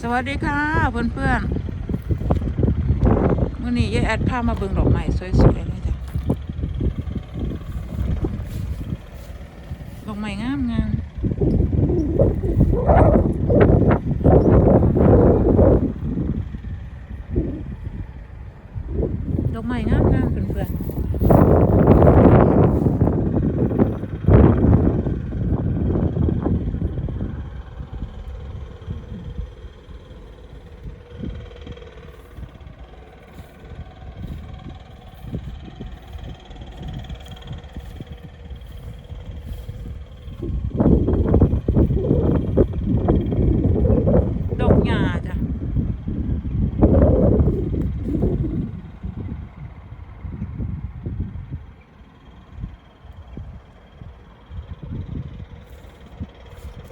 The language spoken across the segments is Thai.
สวัสดีค่ะเพื่อนเพื่อนๆมื่อนี้ยายแอดพามาเบิ่งดอกไม้สวยๆเลยจ้ะดอกไม้งามงามดอกไม้งามงามเพื่อนเพื่อนๆดอกหญ้าจ้ะ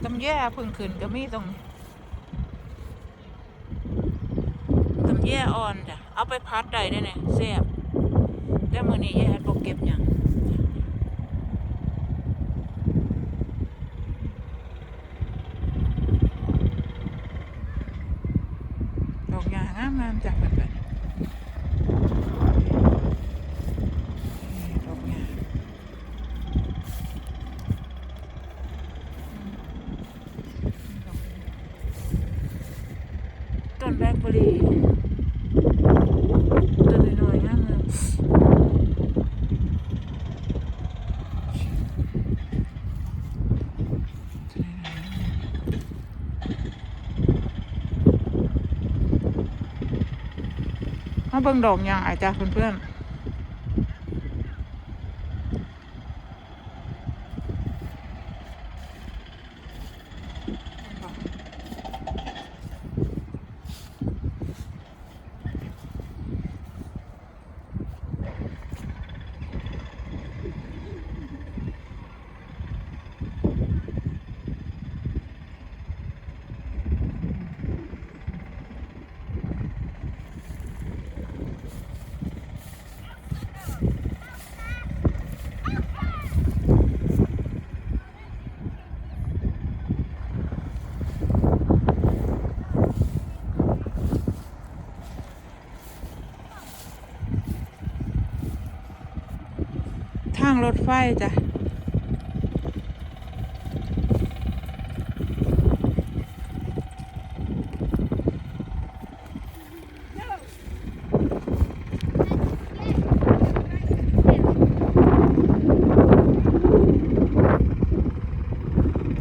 ตำ แย่พึ่งขึ้นก็มีตรงนี้ตำแย่อ่อนจ้ะเอาไปพัดได้ได้เนี่ยแซ่บแต่มือนี้ยายแอดบ่เก็บหยังดอกหญ้างามๆจ้ะเพื่อนๆนี่ดอกหญ้าต้น แบล็คเบอรี่ตัวน้อยๆมากเลยมาเบิ่งดอกหญ้าอาจ้ะเพื่อนๆ ทาง รถไฟจ้ะ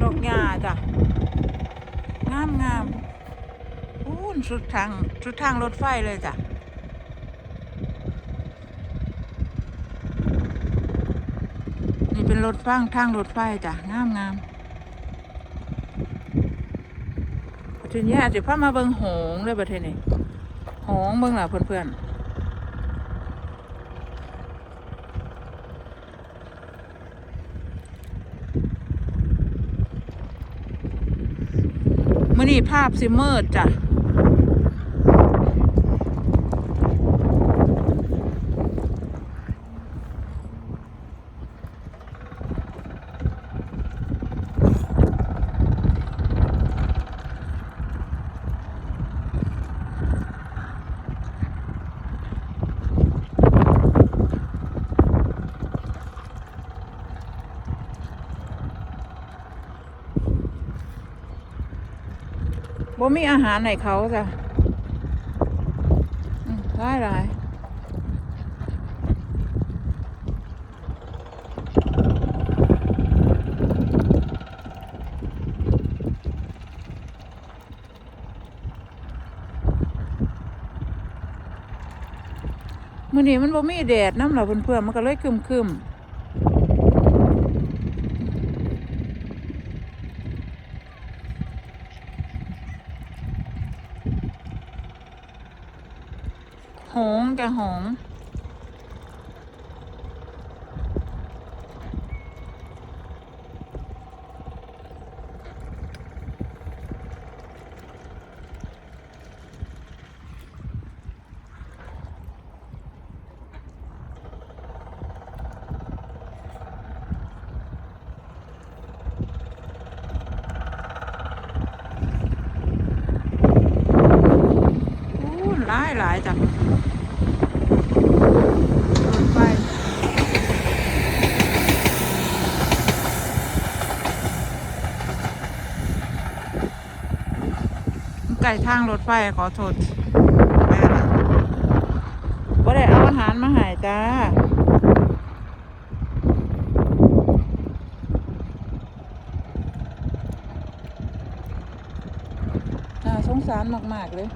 ดอกหญ้าจ้ะงามงามอู้นสุดทาง สุดทางรถไฟเลยจ้ะ นี่เป็นรถฟังทางรถไฟจ้ะงามงามประเทีนี้อาจจะพามาเบิงหงเลยประเทศนี้หงเบิงล่ะเพื่อนๆมื่อนี้ภาพสิมืดจ้ะ บ่มีอาหารให้เขาจ้ะอืมได้ายมื้อนี้มันบ่มีแดดน้ำหล่ะเพื่อนๆมันก็เลยครึม หงแกหงหลายหลายจัง ไก่ทางรถไฟขอโทษแม่นะว่าได้เอาอาหารมาหายจ้าน่าสงสารมาก ๆ เลย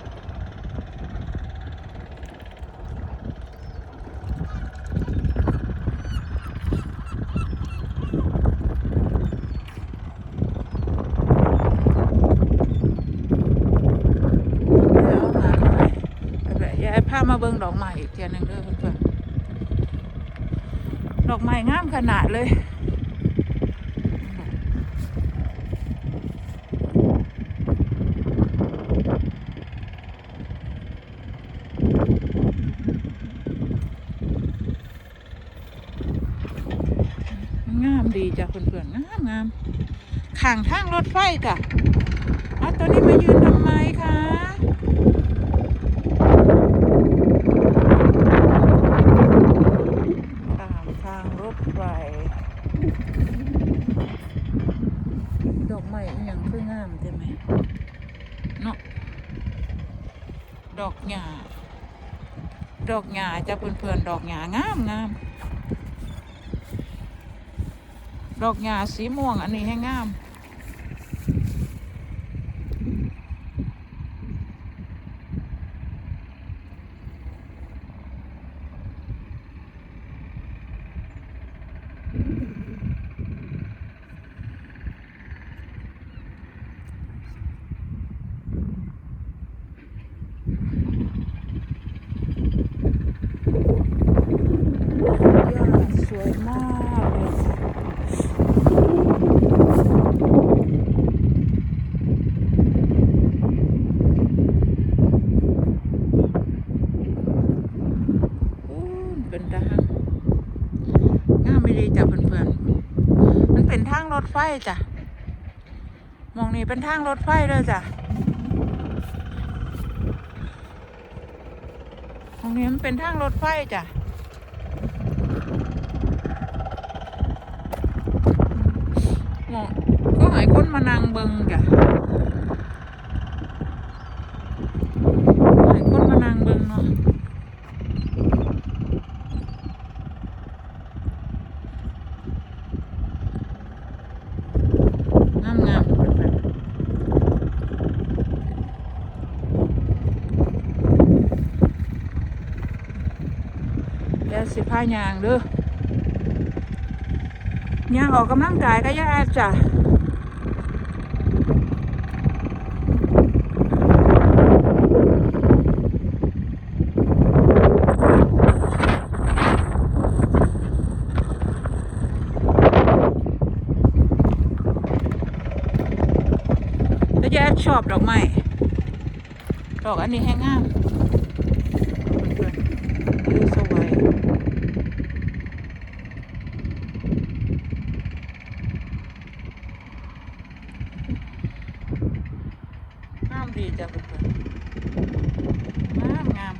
เอาอาหารมาให้แบบยาย พามาเบิ่งดอกไม้อีกเทียหนึงเด้อเพื่อนๆดอกไม้งามขนาดเลยงามดีจ้ะเพื่อนๆงามงามข้างทางรถไฟกะเอาตัวนี้มายืนทำไมคะข้างทางรถไฟ ดอกไม้อหย่างคืองามใช่ไหมเนาะดอกหญ้าด จ้าจ้ะเพื่อนๆดอกหญ้างามงามดอกหญ้าสีม่วงอันนี้ให้งาม หญ้าสวยมากเลยค่ะโอ้ย เป็นทางงามไม่ดีจ้ะเพื่อนๆ มันเป็นทางรถไฟจ้ะ มองนี่เป็นทางรถไฟเลยจ้ะมองนี้มันเป็นทางรถไฟจ้ะมองก็หายคนมานั่งเบิงจ้ะหายคนมานั่งเบิงเนาะงามงามเดี๋ยวสิพายางเด้อยางออกกำลังกายก็ยาจ้ะแต่ยาชอบดอกไม้ดอกอันนี้แห้งงามเพื่อนๆดูสวย งาม ดีจ้ะเพื่อนๆงามงาม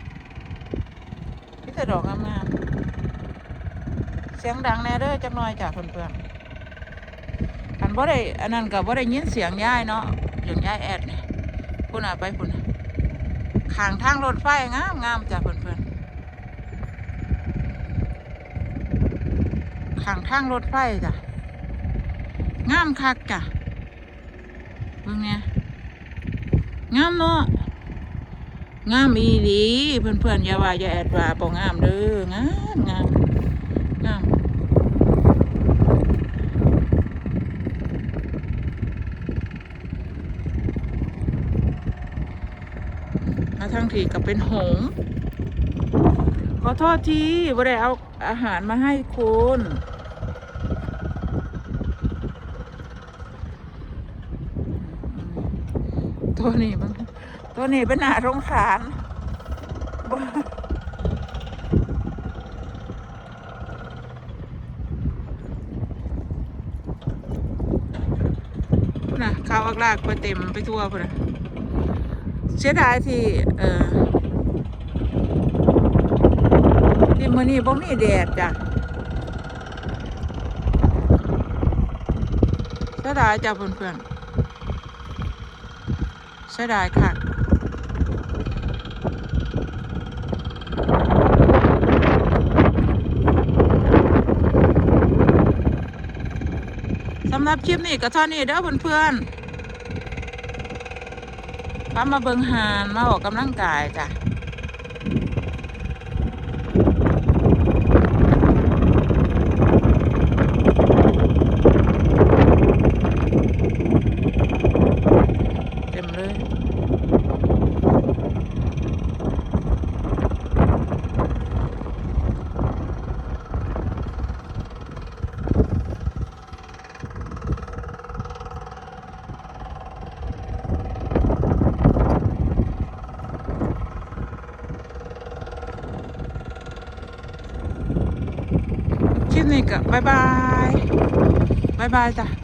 พี่แต่ดอกงามงามเสียงดังแน่เด้อจักหน่อยจ้ะเพื่อนๆอันบ่ได้อันนั้นกับบ่ได้ยินเสียงยายเนาะเสียงยายแอดนี่พุ่นอะไปพุ่นน่ะข้างทางรถไฟงามงามจ้ะเพื่อนๆข้างทางรถไฟจ้ะงามคักจ้ะเบิ่งเนี่ย งามเนาะงามอีหลีเพื่อนเพื่อนอย่าว่าอย่าแอดว่าบ่งามเด้องามงามงามมาทั้งทีกับเป็นหง ขอโทษทีบ่ได้เอาอาหารมาให้คุณ ตัวนี้มันตัวนี้เป็นหนาสงสารนน่ะข้าวอักลากไปเต็มไปทั่วพุ่นนะเสียดายที่เออที่มื้อนี้บ่มีแดดจ้ะเสียดายจ้ะเพื่อนๆ สียดายค่ะสำหรับคลิปนี้ก็เท่านี้เด้อเพื่อนๆพามาเบิงหานมาออกกำลังกายจ้ะ เต็มเลย คลิปนี้ก็บา